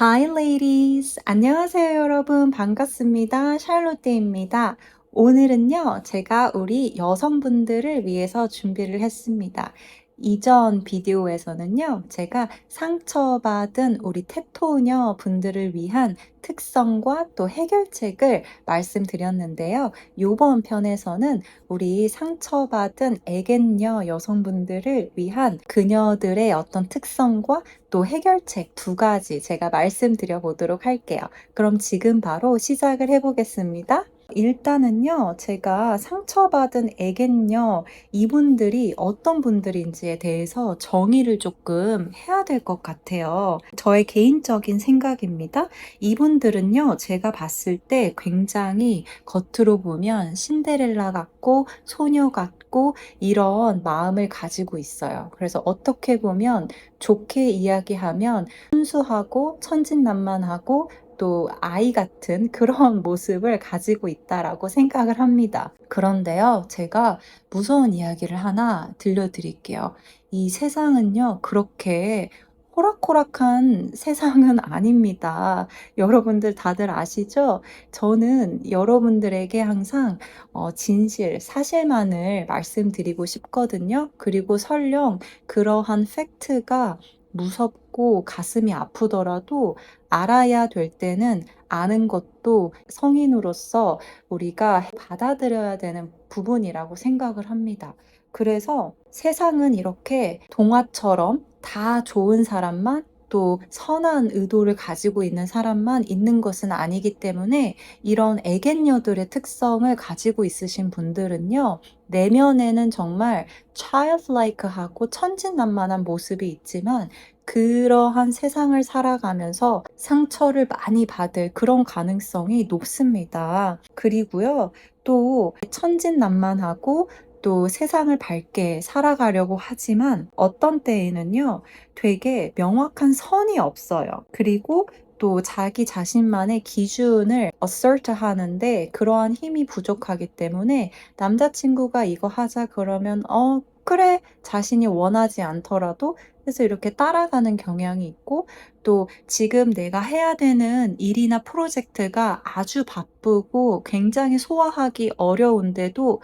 Hi ladies. 안녕하세요 여러분. 반갑습니다. 샬롯데입니다. 오늘은요, 제가 우리 여성분들을 위해서 준비를 했습니다. 이전 비디오에서는요, 제가 상처받은 우리 테토녀 분들을 위한 특성과 또 해결책을 말씀드렸는데요. 요번 편에서는 우리 상처받은 애견녀 여성분들을 위한 그녀들의 어떤 특성과 또 해결책 두 가지 제가 말씀드려 보도록 할게요. 그럼 지금 바로 시작을 해보겠습니다. 일단은요, 제가 상처받은 애견녀 이분들이 어떤 분들인지에 대해서 정의를 조금 해야 될 것 같아요. 저의 개인적인 생각입니다. 이분들은요, 제가 봤을 때 굉장히 겉으로 보면 신데렐라 같고 소녀 같고 이런 마음을 가지고 있어요. 그래서 어떻게 보면 좋게 이야기하면 순수하고 천진난만하고 또 아이 같은 그런 모습을 가지고 있다라고 생각을 합니다. 그런데요, 제가 무서운 이야기를 하나 들려드릴게요. 이 세상은요, 그렇게 호락호락한 세상은 아닙니다. 여러분들 다들 아시죠? 저는 여러분들에게 항상 어, 진실, 사실만을 말씀드리고 싶거든요. 그리고 설령 그러한 팩트가 무섭고 가슴이 아프더라도 알아야 될 때는 아는 것도 성인으로서 우리가 받아들여야 되는 부분이라고 생각을 합니다. 그래서 세상은 이렇게 동화처럼 다 좋은 사람만 또 선한 의도를 가지고 있는 사람만 있는 것은 아니기 때문에 이런 애견녀들의 특성을 가지고 있으신 분들은요, 내면에는 정말 childlike하고 천진난만한 모습이 있지만 그러한 세상을 살아가면서 상처를 많이 받을 그런 가능성이 높습니다. 그리고요, 또 천진난만하고 또 세상을 밝게 살아가려고 하지만 어떤 때에는요, 되게 명확한 선이 없어요. 그리고 또 자기 자신만의 기준을 assert 하는데 그러한 힘이 부족하기 때문에 남자친구가 이거 하자 그러면 어, 그래 자신이 원하지 않더라도 그래서 이렇게 따라가는 경향이 있고 또 지금 내가 해야 되는 일이나 프로젝트가 아주 바쁘고 굉장히 소화하기 어려운데도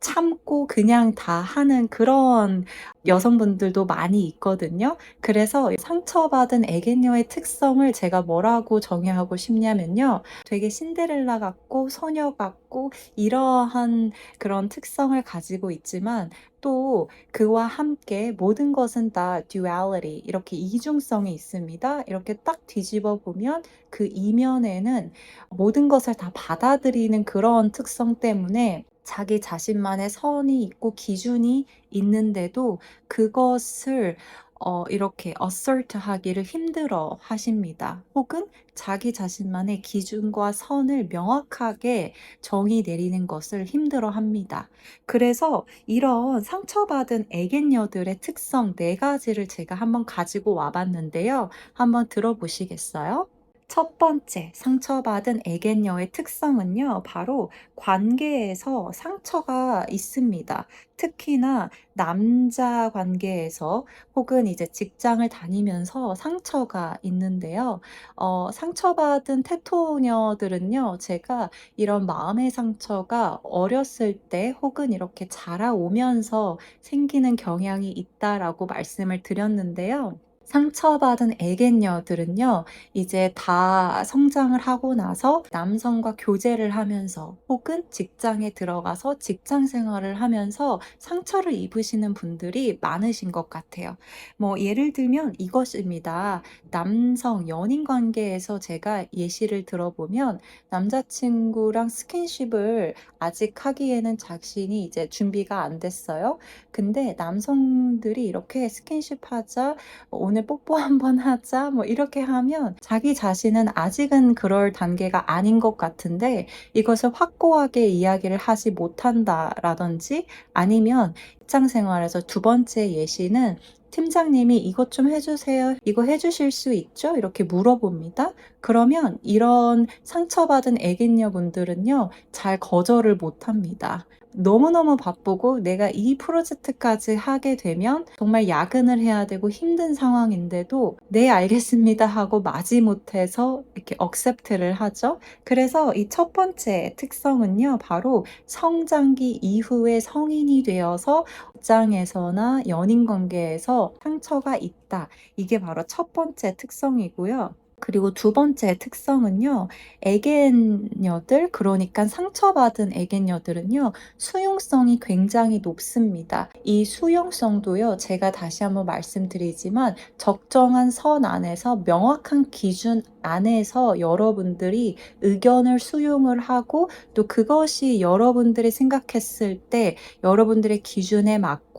참고 그냥 다 하는 그런 여성분들도 많이 있거든요. 그래서 상처받은 애견녀의 특성을 제가 뭐라고 정의하고 싶냐면요. 되게 신데렐라 같고 소녀 같고 이러한 그런 특성을 가지고 있지만 또 그와 함께 모든 것은 다 duality 이렇게 이중성이 있습니다. 이렇게 딱 뒤집어 보면 그 이면에는 모든 것을 다 받아들이는 그런 특성 때문에 자기 자신만의 선이 있고 기준이 있는데도 그것을 어, 이렇게 assert 하기를 힘들어 하십니다. 혹은 자기 자신만의 기준과 선을 명확하게 정의 내리는 것을 힘들어 합니다. 그래서 이런 상처받은 애견녀들의 특성 네 가지를 제가 한번 가지고 와봤는데요. 한번 들어보시겠어요? 첫 번째 상처받은 애견녀의 특성은요, 바로 관계에서 상처가 있습니다. 특히나 남자 관계에서 혹은 이제 직장을 다니면서 상처가 있는데요. 어, 상처받은 테토녀들은요, 제가 이런 마음의 상처가 어렸을 때 혹은 이렇게 자라오면서 생기는 경향이 있다라고 말씀을 드렸는데요. 상처받은 애견녀들은요, 이제 다 성장을 하고 나서 남성과 교제를 하면서 혹은 직장에 들어가서 직장 생활을 하면서 상처를 입으시는 분들이 많으신 것 같아요. 뭐, 예를 들면 이것입니다. 남성 연인 관계에서 제가 예시를 들어보면 남자친구랑 스킨십을 아직 하기에는 자신이 이제 준비가 안 됐어요. 근데 남성들이 이렇게 스킨십 하자, 오늘 오늘 뽀뽀 한번 하자 뭐 이렇게 하면 자기 자신은 아직은 그럴 단계가 아닌 것 같은데 이것을 확고하게 이야기를 하지 못한다라든지 아니면 직장 생활에서 두 번째 예시는 팀장님이 "이것 좀 해 주세요. 이거 해 주실 수 있죠?" 이렇게 물어봅니다. 그러면 이런 상처받은 애견녀분들은요. 잘 거절을 못 합니다. 너무너무 바쁘고 내가 이 프로젝트까지 하게 되면 정말 야근을 해야 되고 힘든 상황인데도 "네 알겠습니다." 하고 마지못해서 이렇게 accept를 하죠. 그래서 이 첫 번째 특성은요. 바로 성장기 이후에 성인이 되어서 직장에서나 연인 관계에서 상처가 있다. 이게 바로 첫 번째 특성이고요. 그리고 두 번째 특성은요. 애견녀들 그러니깐 상처받은 애견녀들은요. 수용성이 굉장히 높습니다. 이 수용성도요. 제가 다시 한번 말씀드리지만 적정한 선 안에서 명확한 기준 안에서 여러분들이 의견을 수용을 하고 또 그것이 여러분들이 생각했을 때 여러분들의 기준에 맞고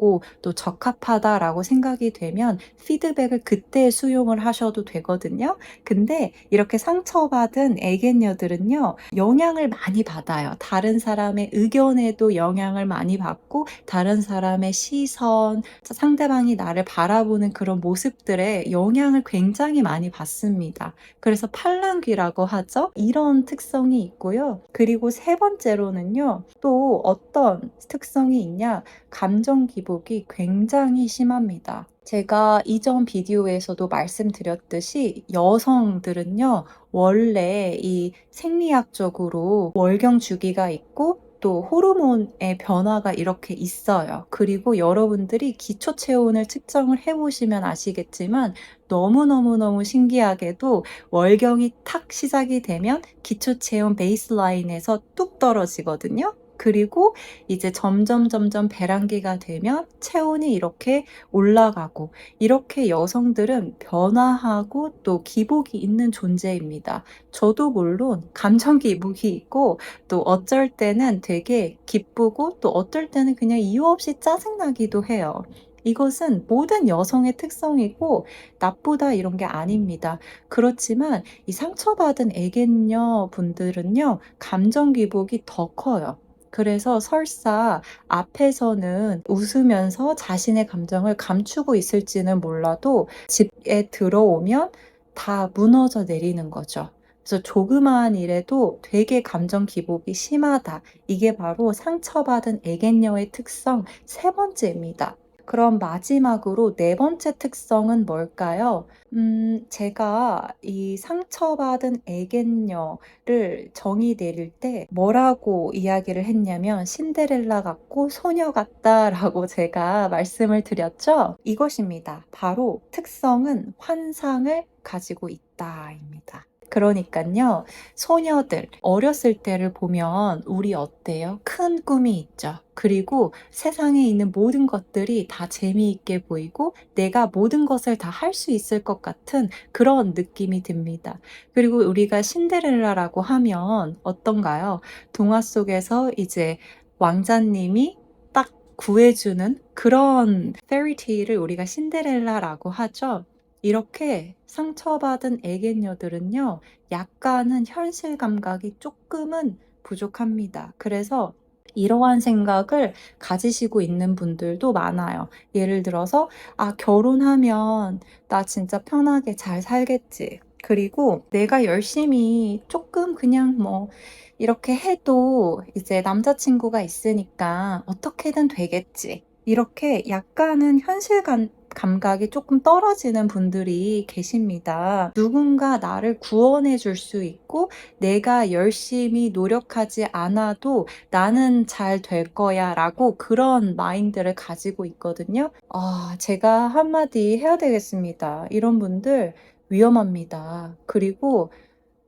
또 적합하다라고 생각이 되면 피드백을 그때 수용을 하셔도 되거든요. 근데 이렇게 상처받은 애견녀들은요. 영향을 많이 받아요. 다른 사람의 의견에도 영향을 많이 받고 다른 사람의 시선, 상대방이 나를 바라보는 그런 모습들에 영향을 굉장히 많이 받습니다. 그래서 팔랑귀라고 하죠. 이런 특성이 있고요. 그리고 세 번째로는요. 또 어떤 특성이 있냐? 감정 기복 이 굉장히 심합니다. 제가 이전 비디오에서도 말씀드렸듯이 여성들은요. 원래 이 생리학적으로 월경 주기가 있고 또 호르몬의 변화가 이렇게 있어요. 그리고 여러분들이 기초 체온을 측정을 해 보시면 아시겠지만 너무너무너무 신기하게도 월경이 탁 시작이 되면 기초 체온 베이스라인에서 뚝 떨어지거든요. 그리고 이제 점점 점점 배란기가 되면 체온이 이렇게 올라가고 이렇게 여성들은 변화하고 또 기복이 있는 존재입니다. 저도 물론 감정 기복이 있고 또 어쩔 때는 되게 기쁘고 또 어떨 때는 그냥 이유 없이 짜증나기도 해요. 이것은 모든 여성의 특성이고 나쁘다 이런 게 아닙니다. 그렇지만 이 상처받은 애견녀 분들은요. 감정 기복이 더 커요. 그래서 설사 앞에서는 웃으면서 자신의 감정을 감추고 있을지는 몰라도 집에 들어오면 다 무너져 내리는 거죠. 그래서 조그마한 일에도 되게 감정 기복이 심하다. 이게 바로 상처받은 애견녀의 특성 세 번째입니다. 그럼 마지막으로 네 번째 특성은 뭘까요? 음, 제가 이 상처받은 애견녀를 정의 내릴 때 뭐라고 이야기를 했냐면 신데렐라 같고 소녀 같다라고 제가 말씀을 드렸죠? 이것입니다. 바로 특성은 환상을 가지고 있다입니다. 그러니깐요. 소녀들 어렸을 때를 보면 우리 어때요? 큰 꿈이 있죠. 그리고 세상에 있는 모든 것들이 다 재미있게 보이고 내가 모든 것을 다 할 수 있을 것 같은 그런 느낌이 듭니다. 그리고 우리가 신데렐라라고 하면 어떤가요? 동화 속에서 이제 왕자님이 딱 구해주는 그런 페리테일을 우리가 신데렐라라고 하죠. 이렇게 상처받은 애견녀들은요. 약간은 현실 감각이 조금은 부족합니다. 그래서 이러한 생각을 가지시고 있는 분들도 많아요. 예를 들어서 '아 결혼하면 나 진짜 편하게 잘 살겠지. 그리고 내가 열심히 조금 그냥 뭐 이렇게 해도 이제 남자친구가 있으니까 어떻게든 되겠지.' 이렇게 약간은 현실 감 감각이 조금 떨어지는 분들이 계십니다. 누군가 나를 구원해 줄 수 있고 내가 열심히 노력하지 않아도 나는 잘 될 거야 라고 그런 마인드를 가지고 있거든요. 아, 제가 한마디 해야 되겠습니다. 이런 분들 위험합니다. 그리고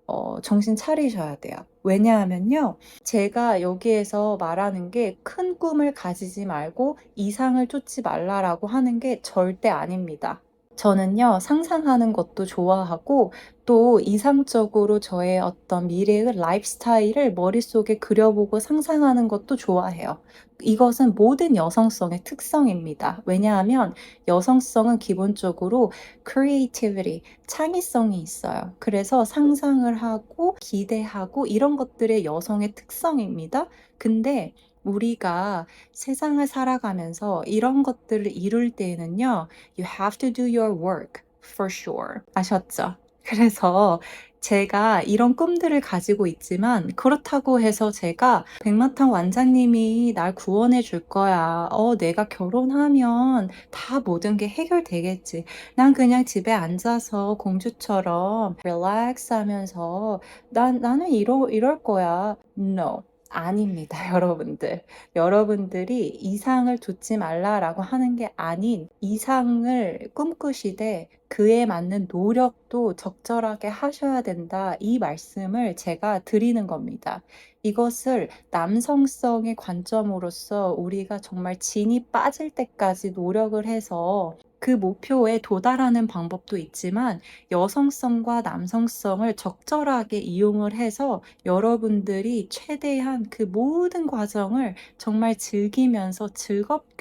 어, 정신 차리셔야 돼요. 왜냐하면요. 제가 여기에서 말하는 게 큰 꿈을 가지지 말고 이상을 쫓지 말라라고 하는 게 절대 아닙니다. 저는요, 상상하는 것도 좋아하고 또 이상적으로 저의 어떤 미래의 라이프 스타일을 머릿속에 그려보고 상상하는 것도 좋아해요. 이것은 모든 여성성의 특성입니다. 왜냐하면 여성성은 기본적으로 creativity, 창의성이 있어요. 그래서 상상을 하고 기대하고 이런 것들의 여성의 특성입니다. 근데 우리가 세상을 살아가면서 이런 것들을 이룰 때에는요. You have to do your work for sure. 아셨죠? 그래서 제가 이런 꿈들을 가지고 있지만 그렇다고 해서 제가 백마탄 원장님이 날 구원해 줄 거야. 어, 내가 결혼하면 다 모든 게 해결되겠지. 난 그냥 집에 앉아서 공주처럼 릴렉스 하면서 난, 나는 이러, 이럴 거야. No. 아닙니다, 여러분들. 여러분들이 이상을 좇지 말라라고 하는 게 아닌 이상을 꿈꾸시되 그에 맞는 노력도 적절하게 하셔야 된다. 이 말씀을 제가 드리는 겁니다. 이것을 남성성의 관점으로서 우리가 정말 진이 빠질 때까지 노력을 해서 그 목표에 도달하는 방법도 있지만 여성성과 남성성을 적절하게 이용을 해서 여러분들이 최대한 그 모든 과정을 정말 즐기면서 즐겁게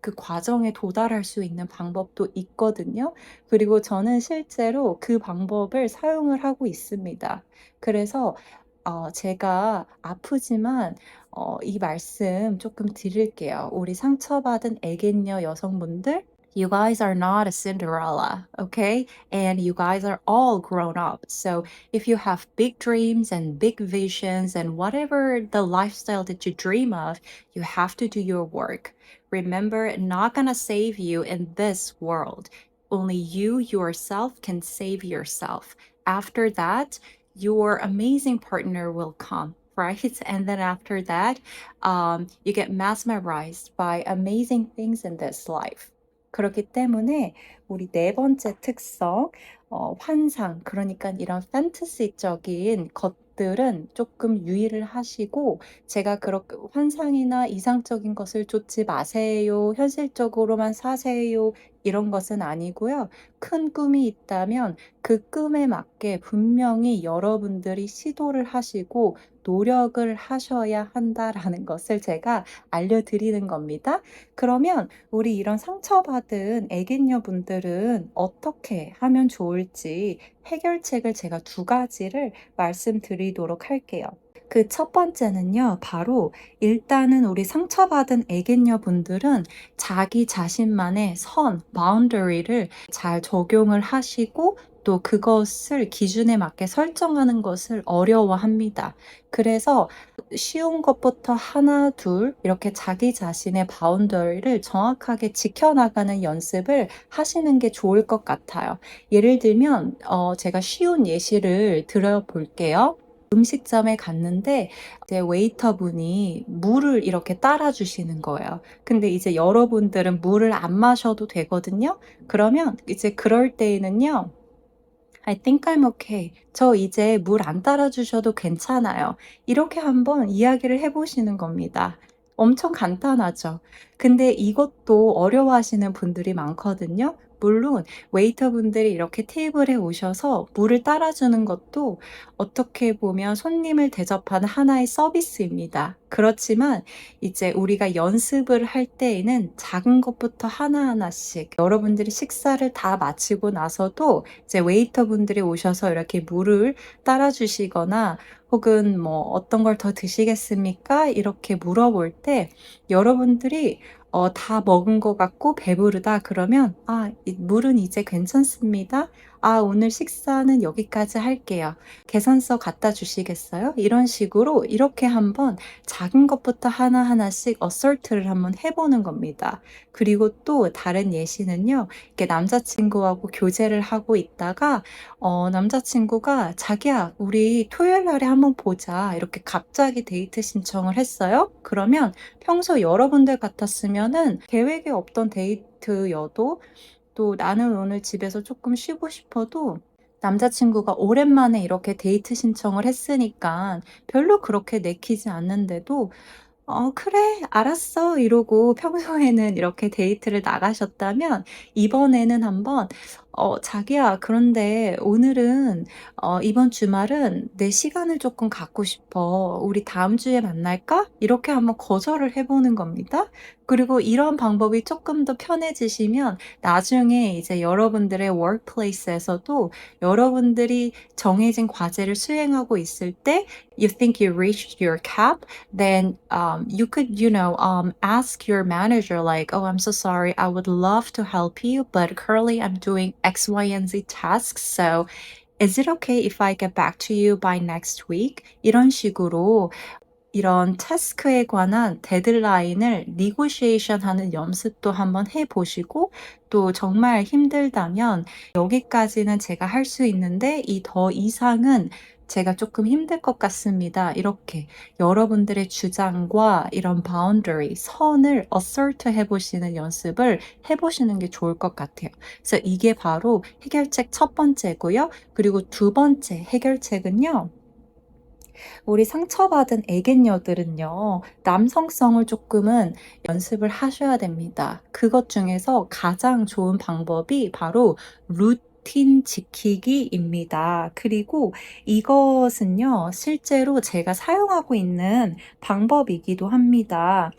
그 과정에 도달할 수 있는 방법도 있거든요. 그리고 저는 실제로 그 방법을 사용을 하고 있습니다. 그래서 어, 제가 아프지만 어, 이 말씀 조금 드릴게요. 우리 상처받은 애견녀 여성분들, You guys are not a Cinderella, okay? And you guys are all grown up. So if you have big dreams and big visions and whatever the lifestyle that you dream of, you have to do your work. Remember, not gonna save you in this world. Only you yourself can save yourself. After that, your amazing partner will come, right? And then after that, um, you get mesmerized by amazing things in this life. 그렇기 때문에 우리 네 번째 특성, 어, 환상, 그러니까 이런 판타시적인 것 들은 조금 유의를 하시고, 제가 그렇게 환상이나 이상적인 것을 쫓지 마세요, 현실적으로만 사세요, 이런 것은 아니고요. 큰 꿈이 있다면 그 꿈에 맞게 분명히 여러분들이 시도를 하시고 노력을 하셔야 한다라는 것을 제가 알려드리는 겁니다. 그러면 우리 이런 상처받은 애견녀 분들은 어떻게 하면 좋을지 해결책을 제가 두 가지를 말씀드리도록 할게요. 그 첫 번째는요, 바로 일단은 우리 상처받은 애견녀 분들은 자기 자신만의 선, 바운더리를 잘 적용을 하시고 또 그것을 기준에 맞게 설정하는 것을 어려워합니다. 그래서 쉬운 것부터 하나, 둘 이렇게 자기 자신의 바운더리를 정확하게 지켜나가는 연습을 하시는 게 좋을 것 같아요. 예를 들면 어, 제가 쉬운 예시를 들어볼게요. 음식점에 갔는데 이제 웨이터분이 물을 이렇게 따라 주시는 거예요. 근데 이제 여러분들은 물을 안 마셔도 되거든요. 그러면 이제 그럴 때에는요. I think I'm okay. 저 이제 물 안 따라 주셔도 괜찮아요. 이렇게 한번 이야기를 해 보시는 겁니다. 엄청 간단하죠. 근데 이것도 어려워하시는 분들이 많거든요. 물론 웨이터분들이 이렇게 테이블에 오셔서 물을 따라주는 것도 어떻게 보면 손님을 대접하는 하나의 서비스입니다. 그렇지만 이제 우리가 연습을 할 때에는 작은 것부터 하나하나씩 여러분들이 식사를 다 마치고 나서도 이제 웨이터분들이 오셔서 이렇게 물을 따라주시거나 혹은 뭐 어떤 걸 더 드시겠습니까? 이렇게 물어볼 때 여러분들이 어, 다 먹은 것 같고 배부르다 그러면 아, 물은 이제 괜찮습니다. 아, 오늘 식사는 여기까지 할게요. 계산서 갖다 주시겠어요? 이런 식으로 이렇게 한번 작은 것부터 하나하나씩 어설트를 한번 해보는 겁니다. 그리고 또 다른 예시는요. 이렇게 남자친구하고 교제를 하고 있다가 어, 남자친구가 자기야, 우리 토요일 날에 한번 보자. 이렇게 갑자기 데이트 신청을 했어요. 그러면 평소 여러분들 같았으면은 계획에 없던 데이트여도 또 나는 오늘 집에서 조금 쉬고 싶어도 남자친구가 오랜만에 이렇게 데이트 신청을 했으니까 별로 그렇게 내키지 않는데도 어, 그래, 알았어. 이러고 평소에는 이렇게 데이트를 나가셨다면, 이번에는 한번, 어, 자기야, 그런데 오늘은, 어, 이번 주말은 내 시간을 조금 갖고 싶어. 우리 다음 주에 만날까? 이렇게 한번 거절을 해보는 겁니다. 그리고 이런 방법이 쪼끔 더 편해지시면 나중에 이제 여러분들의 workplace에서도 여러분들이 정해진 과제를 수행하고 있을 때 you think you reached your cap, then um, you could, you know, um, ask your manager like, "Oh, I'm so sorry. I would love to help you, but currently I'm doing X, Y, and Z tasks. So is it okay if I get back to you by next week?" 이런 식으로 이런 태스크에 관한 데드라인을 negotiation 하는 연습도 한번 해 보시고 또 정말 힘들다면 "여기까지는 제가 할 수 있는데 이 더 이상은 제가 쪼끔 힘들 것 같습니다." 이렇게 여러분들의 주장과 이런 boundary, 선을 assert 해 보시는 연습을 해 보시는 게 좋을 것 같아요. 그래서 이게 바로 해결책 첫 번째고요. 그리고 두 번째 해결책은요. 우리 상처받은 애견녀들은요. 남성성을 쪼끔은 연습을 하셔야 됩니다. 그것 중에서 가장 좋은 방법이 바로 루틴 지키기입니다. 그리고 이것은요. 실제로 제가 사용하고 있는 방법이기도 합니다.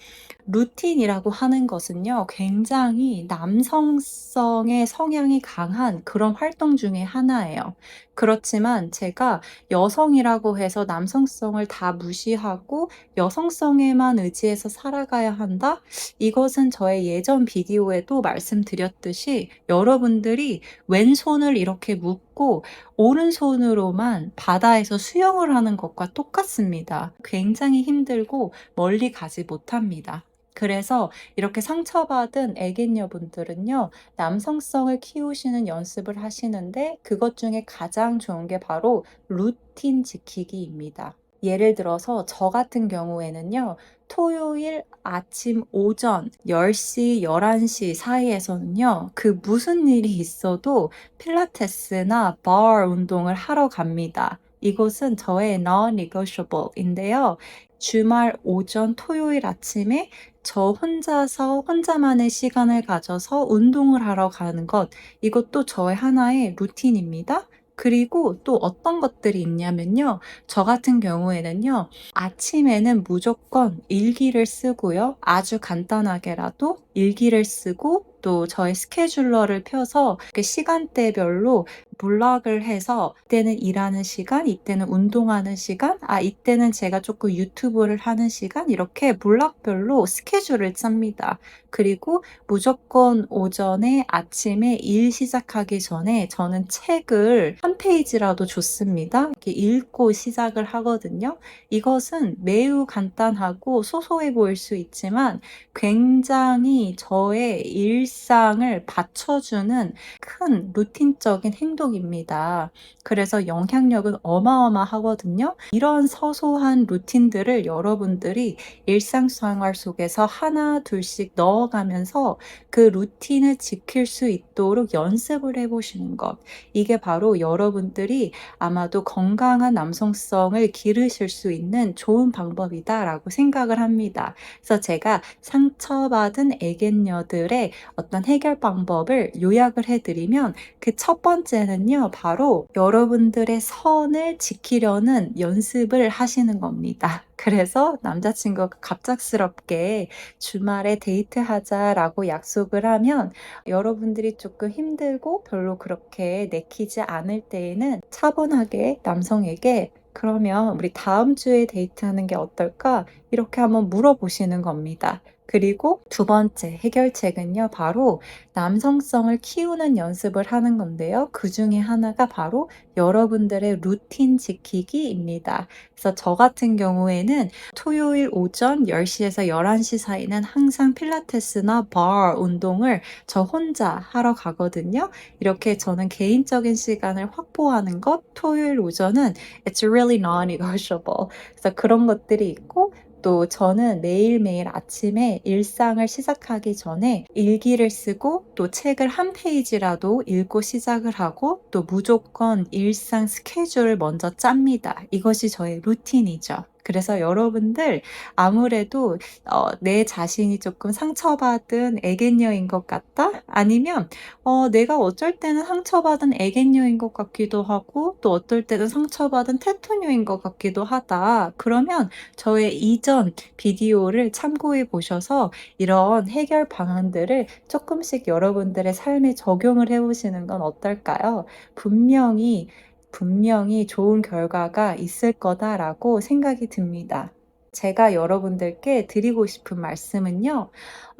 루틴이라고 하는 것은요. 굉장히 남성성의 성향이 강한 그런 활동 중에 하나예요. 그렇지만 제가 여성이라고 해서 남성성을 다 무시하고 '여성성에만 의지해서 살아가야 한다?' 이것은 저의 예전 비디오에도 말씀드렸듯이 여러분들이 왼손을 이렇게 묶고 오른손으로만 바다에서 수영을 하는 것과 똑같습니다. 굉장히 힘들고 멀리 가지 못합니다. 그래서 이렇게 상처받은 애견녀분들은요. 남성성을 키우시는 연습을 하시는데 그것 중에 가장 좋은 게 바로 루틴 지키기입니다. 예를 들어서 저 같은 경우에는요. 토요일 아침 오전 10시, 11시 사이에서는요. 그 무슨 일이 있어도 필라테스나 bar 운동을 하러 갑니다. 이것은 저의 non-negotiable인데요. 주말 오전 토요일 아침에 저 혼자서 혼자만의 시간을 가져서 운동을 하러 가는 것 이것도 저의 하나의 루틴입니다. 그리고 또 어떤 것들이 있냐면요. 저 같은 경우에는요. 아침에는 무조건 일기를 쓰고요. 아주 간단하게라도 일기를 쓰고 또 저의 스케줄러를 펴서 그 시간대별로 블록을 해서 이때는 일하는 시간, 이때는 운동하는 시간, 아 이때는 제가 쪼끔 유튜브를 하는 시간 이렇게 블록별로 스케줄을 짭니다. 그리고 무조건 오전에 아침에 일 시작하기 전에 저는 책을 1 페이지라도 좋습니다. 이렇게 읽고 시작을 하거든요. 이것은 매우 간단하고 소소해 보일 수 있지만 굉장히 저의 일 상을 받쳐주는 큰 루틴적인 행동입니다. 그래서 영향력은 어마어마하거든요. 이런 소소한 루틴들을 여러분들이 일상생활 속에서 하나 둘씩 넣어가면서 그 루틴을 지킬 수 있도록 연습을 해 보시는 것. 이게 바로 여러분들이 아마도 건강한 남성성을 기르실 수 있는 좋은 방법이다라고 생각을 합니다. 그래서 제가 상처받은 애견녀들의 어떤 해결 방법을 요약을 해 드리면 그 첫 번째는요. 바로 여러분들의 선을 지키려는 연습을 하시는 겁니다. 그래서 남자친구가 갑작스럽게 "주말에 데이트하자."라고 약속을 하면 여러분들이 쪼끔 힘들고 별로 그렇게 내키지 않을 때에는 차분하게 남성에게 "그러면 우리 다음 주에 데이트하는 게 어떨까?" 이렇게 한번 물어보시는 겁니다. 그리고 두 번째 해결책은요. 바로 남성성을 키우는 연습을 하는 건데요. 그 중에 하나가 바로 여러분들의 루틴 지키기입니다. 그래서 저 같은 경우에는 토요일 오전 10시에서 11시 사이는 항상 필라테스나 bar 운동을 저 혼자 하러 가거든요. 이렇게 저는 개인적인 시간을 확보하는 것 토요일 오전은 it's really non-negotiable. 그래서 그런 것들이 있고 또 저는 매일매일 아침에 일상을 시작하기 전에 일기를 쓰고 또 책을 1 페이지라도 읽고 시작을 하고 또 무조건 일상 스케줄을 먼저 짭니다. 이것이 저의 루틴이죠. 그래서 여러분들 아무래도 어, 내 자신이 조금 상처받은 애견녀인 것 같다? 아니면 어, 내가 어쩔 때는 상처받은 애견녀인 것 같기도 하고 또 어떨 때는 상처받은 테토녀인 것 같기도 하다. 그러면 저의 이전 비디오를 참고해 보셔서 이런 해결 방안들을 조금씩 여러분들의 삶에 적용을 해 보시는 건 어떨까요? 분명히 분명히 좋은 결과가 있을 거다라고 생각이 듭니다. 제가 여러분들께 드리고 싶은 말씀은요.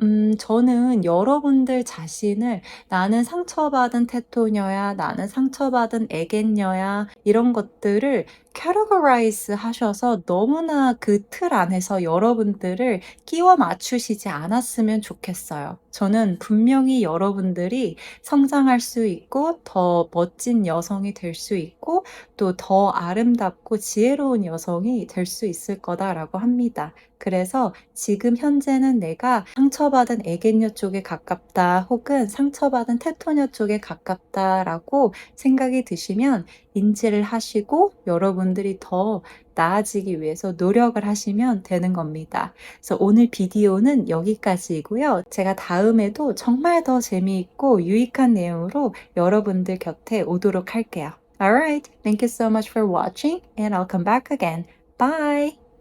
음 저는 여러분들 자신을 '나는 상처받은 테토녀야. 나는 상처받은 애견녀야.' 이런 것들을 categorize 하셔서 너무나 그 틀 안에서 여러분들을 끼워 맞추시지 않았으면 좋겠어요. 저는 분명히 여러분들이 성장할 수 있고 더 멋진 여성이 될 수 있고 또 더 아름답고 지혜로운 여성이 될 수 있을 거다라고 합니다. 그래서 지금 현재는 내가 상처받은 애견녀 쪽에 가깝다 혹은 상처받은 테토녀 쪽에 가깝다라고 생각이 드시면 인지를 하시고 여러분들이 더 나아지기 위해서 노력을 하시면 되는 겁니다. 그래서 오늘 비디오는 여기까지이고요. 제가 다음에도 정말 더 재미있고 유익한 내용으로 여러분들 곁에 오도록 할게요. Alright, thank you so much for watching and I'll come back again. Bye!